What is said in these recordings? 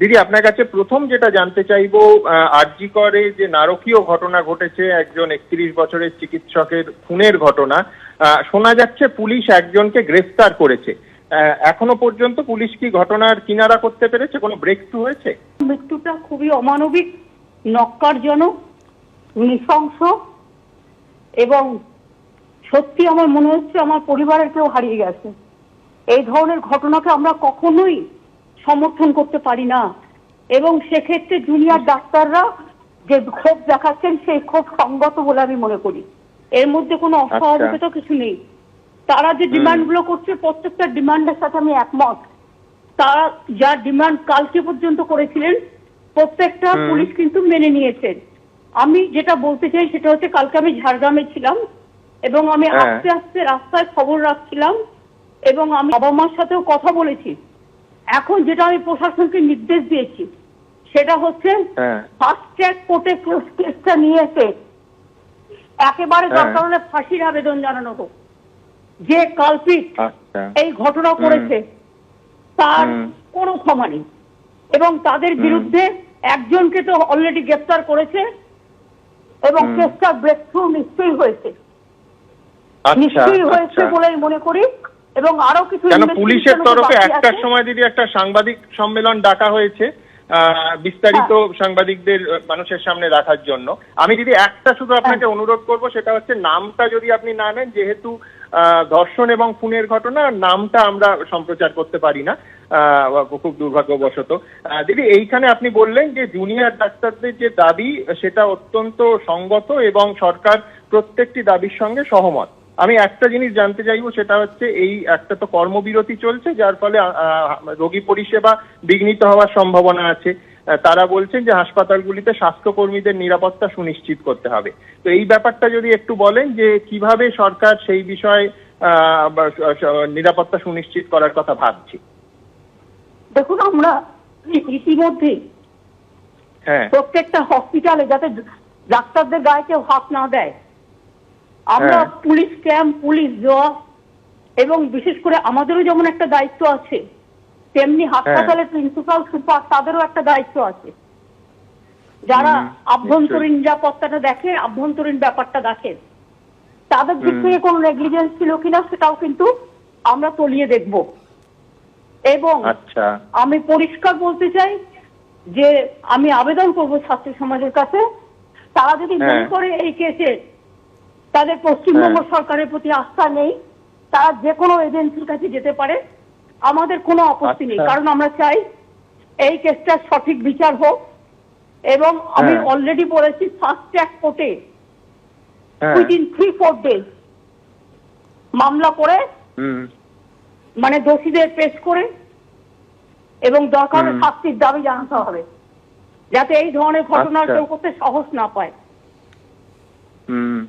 দিদি, আপনার কাছে প্রথম যেটা জানতে চাইব আরজি করে যে নারকীয় ঘটনা ঘটেছে, একজন একত্রিশ বছরের চিকিৎসকের খুনের ঘটনা শোনা যাচ্ছে পুলিশ একজনকে গ্রেফতার করেছে। এখনও পর্যন্ত পুলিশ কি ঘটনার কিনারা করতে পেরেছে? কোনো ব্রেক থ্রু হয়েছে? মৃত্যুটা খুবই অমানবিক নক্কারজনক নৃশংস এবং সত্যি আমার মনে হচ্ছে আমার পরিবারের কেউ হারিয়ে গেছে। এই ধরনের ঘটনাকে আমরা কখনোই সমর্থন করতে পারি না। এবং সেক্ষেত্রে জুনিয়র ডাক্তাররা যে ক্ষোভ দেখাচ্ছেন সেই ক্ষোভ সঙ্গত বলে আমি মনে করি। এর মধ্যে কোনো অস্বাভাবিকতা কিছু নেই। তারা যে ডিমান্ডগুলো করছে প্রত্যেকটা ডিমান্ডের সাথে আমি একমত। তারা যা ডিমান্ড কালকে পর্যন্ত করেছিলেন প্রত্যেকটা পুলিশ কিন্তু মেনে নিয়েছেন। আমি যেটা বলতে চাই সেটা হচ্ছে কালকে আমি ঝাড়গ্রামে ছিলাম এবং আমি হ্যাঁ। আস্তে আস্তে রাস্তায় খবর রাখছিলাম এবং আমি বাবা মার সাথেও কথা বলেছি। এখন যেটা আমি প্রশাসনকে নির্দেশ দিয়েছি সেটা হচ্ছে ফার্স্ট ট্র্যাক কোর্টে কেসটা নিয়ে এসে একেবারে হ্যাঁ। দরকার হলে ফাঁসির আবেদন জানানো হোক। যে কালপিট আচ্ছা। এই ঘটনা করেছে তার। কোনো ক্ষমা নেই। এবং তাদের বিরুদ্ধে একজনকে তো অলরেডি গ্রেপ্তার করেছে এবং কেসটা ব্রেক থ্রু নিশ্চয়ই হয়েছে। আচ্ছা নিশ্চয়ই হয়েছে আচ্ছা বলেই মনে করি। এবং আরও কিছু কেন পুলিশের তরফে একটার সময় দিদি একটা সাংবাদিক সম্মেলন ডাকা হয়েছে আহ, বিস্তারিত সাংবাদিকদের মানুষের সামনে রাখার জন্য। আমি যদি একটা শুধু আপনাকে অনুরোধ করব সেটা হচ্ছে নামটা যদি আপনি না নেন যেহেতু আহ, ধর্ষণ এবং খুনের ঘটনা নামটা আমরা সম্প্রচার করতে পারি না আহ, খুব দুর্ভাগ্যবশত। আহ, দিদি এইখানে আপনি বললেন যে জুনিয়র ডাক্তারদের যে দাবি সেটা অত্যন্ত সঙ্গত এবং সরকার প্রত্যেকটি দাবির সঙ্গে সহমত। আমি একটা জিনিস জানতে চাইব সেটা হচ্ছে এই একটা তো কর্মবিরতি চলছে যার ফলে রোগী পরিষেবা বিঘ্নিত হওয়ার সম্ভাবনা আছে। তারা বলছেন যে হাসপাতালগুলিতে স্বাস্থ্যকর্মীদের নিরাপত্তা সুনিশ্চিত করতে হবে। তো এই ব্যাপারটা যদি একটু বলেন যে কীভাবে সরকার সেই বিষয়ে নিরাপত্তা সুনিশ্চিত করার কথা ভাবছি। দেখুন আমরা ইতিমধ্যে হ্যাঁ। প্রত্যেকটা হসপিটালে যাতে ডাক্তারদের গায়ে কেউ হাত না দেয় আমরা হ্যাঁ। পুলিশ ক্যাম্প পুলিশ দেওয়া এবং বিশেষ করে আমাদেরও যেমন একটা দায়িত্ব আছে তেমনি হ্যাঁ। হাসপাতালের প্রিন্সিপাল সুপার তাদেরও একটা দায়িত্ব আছে যারা আভ্যন্তরীণ নিরাপত্তাটা দেখে আভ্যন্তরীণ ব্যাপারটা দেখে তাদের দিক থেকে কোনো নেগলিজেন্স ছিল কিনা সেটাও কিন্তু আমরা তলিয়ে দেখব এবং আচ্ছা আমি পরিষ্কার বলতে চাই যে আমি আবেদন করব ছাত্র সমাজের কাছে তারা যদি মনে হ্যাঁ। করে এই কেসে তাদের পশ্চিমবঙ্গ হ্যাঁ। সরকারের প্রতি আস্থা নেই। তারা যে কোনো এজেন্সির কাছে যেতে পারে। আমাদের কোনো আপত্তি নেই। আচ্ছা। কারণ আমরা চাই এই কেসটার সঠিক বিচার হোক এবং আমি হ্যাঁ। অলরেডি বলেছি ফার্স্ট ট্র্যাক কোর্টে উইদিন থ্রি ফোর ডেজ মামলা করে মানে দোষীদের পেশ করে এবং দরকার শাস্তির দাবি জানাতে হবে। যাতে এই ধরনের ঘটনা আচ্ছা। কেউ করতে সাহস না পায়। হুম।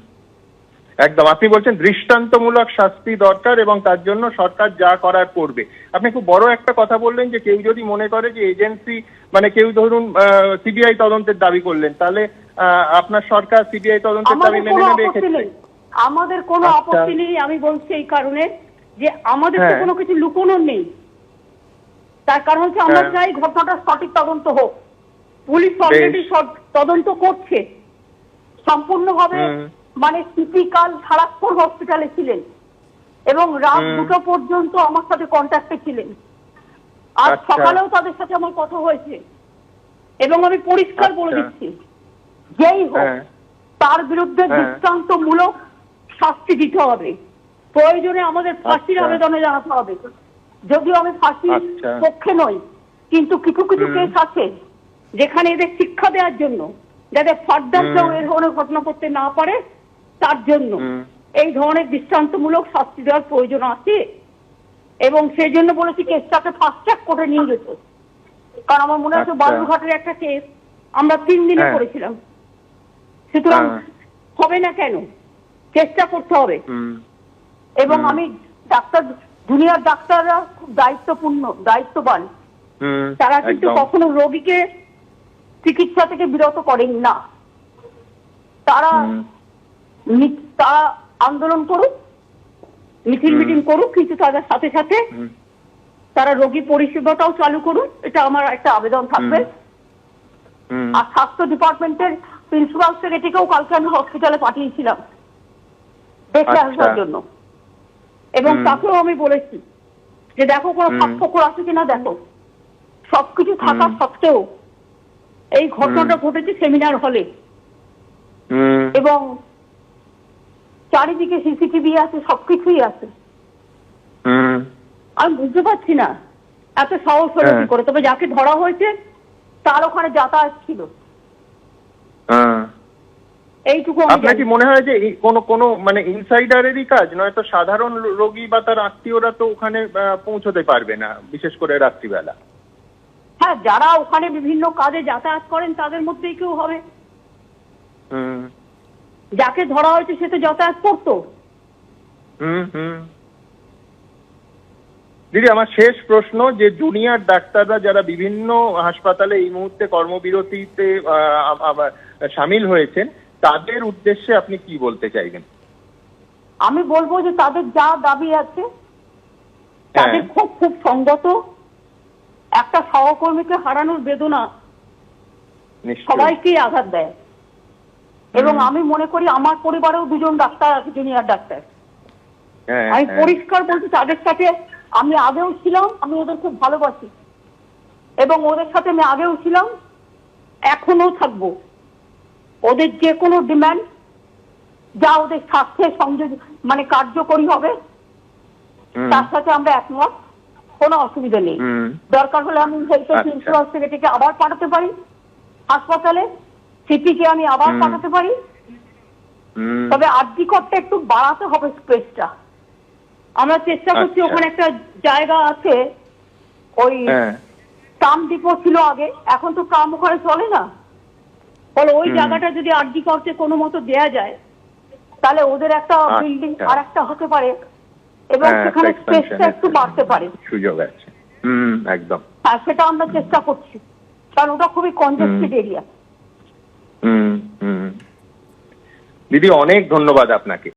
একদম আপনি বলছেন দৃষ্টান্তমূলক শাস্তি দরকার এবং তার জন্য সরকার যা করার করবে আপনি খুব বড় একটা কথা বললেন যে কেউ যদি মনে করে যে এজেন্সি মানে কেউ ধরুন সিবিআই তদন্তের দাবি করলেন তাহলে আপনার সরকার সিবিআই তদন্তের দাবি আমাদের মেনে কোনো নেবে আপত্তি এক্ষেত্রে নেই আমাদের কোনো আচ্ছা। আপত্তি নেই আমি বলছি এই কারণে যে আমাদের তো হ্যাঁ। কোনো কিছু লুকোনো নেই তার কারণ হচ্ছে আমরা হ্যাঁ। চাই ঘটনাটা সঠিক তদন্ত হোক পুলিশ অলরেডি তদন্ত করছে সম্পূর্ণভাবে। মানে স্মৃতিকাল সারাক্ষণ হসপিটালে ছিলেন এবং রাত দুটো পর্যন্ত আমার সাথে কন্ট্যাক্টে ছিলেন আজ আচ্ছা। সকালেও তাদের সাথে আমার কথা হয়েছে এবং আমি পরিষ্কার বলে আচ্ছা। দিচ্ছি যেই হোক হ্যাঁ তার বিরুদ্ধে হ্যাঁ। দৃষ্টান্তমূলক শাস্তি দিতে হবে প্রয়োজনে আমাদের ফাঁসির আচ্ছা। আবেদনে জানাতে হবে যদিও আমি ফাঁসির। পক্ষে নই কিন্তু কিছু কিছু কেস আছে যেখানে এদের শিক্ষা দেওয়ার জন্য যাতে ফার্দার। কেউ এর ধরনের ঘটনা করতে না পারে তার জন্য। এই ধরনের দৃষ্টান্তমূলক শাস্তি দেওয়ার প্রয়োজন আছে। এবং সেই জন্য বলেছি কেসটাকে ফাস্ট ট্র্যাক করে নিয়ে যেত কারণ আমার মনে আছে আচ্ছা। বালুরঘাটের একটা কেস আমরা তিন দিনে হ্যাঁ। করেছিলাম। সুতরাং হ্যাঁ। হবে না কেন? চেষ্টা করতে হবে। এবং আমি ডাক্তার দুনিয়ার ডাক্তাররা খুব দায়িত্বপূর্ণ দায়িত্ববান। তারা কিন্তু কখনো রোগীকে চিকিৎসা থেকে বিরত করেন না। তারা তারা আন্দোলন করুক মিছিল মিটিং করুক কিন্তু তাদের সাথে সাথে তারা রোগী পরিষেবাটাও চালু করুন এটা আমার একটা আবেদন থাকবে। আর স্বাস্থ্য ডিপার্টমেন্টের প্রিন্সিপাল সেক্রেটারিকেও কালকে আমি হসপিটালে পাঠিয়েছিলাম আচ্ছা। আসার জন্য। এবং তাকেও আমি বলেছি যে দেখো কোনো। স্বাস্থ্যকর আছে কিনা দেখো। সবকিছু থাকা সত্ত্বেও এই ঘটনাটা ঘটেছে সেমিনার হলে। এবং চারিদিকে সিসিটিভি আছে সবকিছুই আছে। আমি বুঝতে পারছি না। এত সাহস হলো কি হ্যাঁ। করে? তবে যাকে ধরা হয়েছে তার ওখানে যাতায়াত ছিল। হ্যাঁ। এইটুকু আপনার কি মনে হয় যে এই কোনো কোনো মানে ইনসাইডারেরই কাজ? নয়তো সাধারণ রোগী বা তার আত্মীয়রা তো ওখানে পৌঁছতে পারবে না বিশেষ করে রাত্রিবেলা। হ্যাঁ যারা ওখানে বিভিন্ন কাজে যাতায়াত করেন তাদের মধ্যেই কেউ হবে। হুম। যাকে ধরা হয়েছে সে তো যাতায়াত করতো। হুম হুম। দিদি আমার শেষ প্রশ্ন যে জুনিয়র ডাক্তাররা যারা বিভিন্ন হাসপাতালে এই মুহূর্তে কর্মবিরতিতে সামিল হয়েছেন তাদের উদ্দেশ্যে আপনি কি বলতে চাইবেন? আমি বলব যে তাদের যা দাবি আছে তাদের হ্যাঁ। খুব খুব সঙ্গত। একটা সহকর্মীকে হারানোর বেদনা সবাইকেই আঘাত দেয়। এবং আমি মনে করি আমার পরিবারেও দুজন ডাক্তার আছে জুনিয়র ডাক্তার। হ্যাঁ আমি হ্যাঁ। পরিষ্কার বলছি তাদের সাথে আমি আগেও ছিলাম আমি ওদের খুব ভালোবাসি। এবং ওদের সাথে আমি আগেও ছিলাম এখনও থাকব। ওদের যে কোনো ডিমান্ড যা ওদের স্বার্থে সংযোগ মানে কার্যকরী হবে তার সাথে আমরা একমত কোনো অসুবিধা নেই। দরকার হলে আমি হেলথের আচ্ছা। ইন্স্যুরেন্স থেকে আবার পাঠাতে পারি হাসপাতালে। সিটিকে আমি আবার পাঠাতে পারি? তবে আরজি করতে একটু বাড়াতে হবে স্পেসটা। আমরা চেষ্টা করছি আচ্ছা। ওখানে একটা জায়গা আছে ওই হ্যাঁ। ট্রাম ডিপো ছিল আগে এখন তো ট্রাম ওখানে চলে না। বলে ওই জায়গাটা যদি আরজি করতে কোনো মতো দেয়া যায় তাহলে ওদের একটা। বিল্ডিং আর একটা হতে পারে। এবং হ্যাঁ, সেখানে স্পেসটা একটু বাড়তে পারে। সুযোগ আছে। হুম একদম। আর সেটা আমরা চেষ্টা করছি। কারণ ওটা খুবই কনজেস্টেড এরিয়া হুম হুম। দিদি অনেক ধন্যবাদ আপনাকে।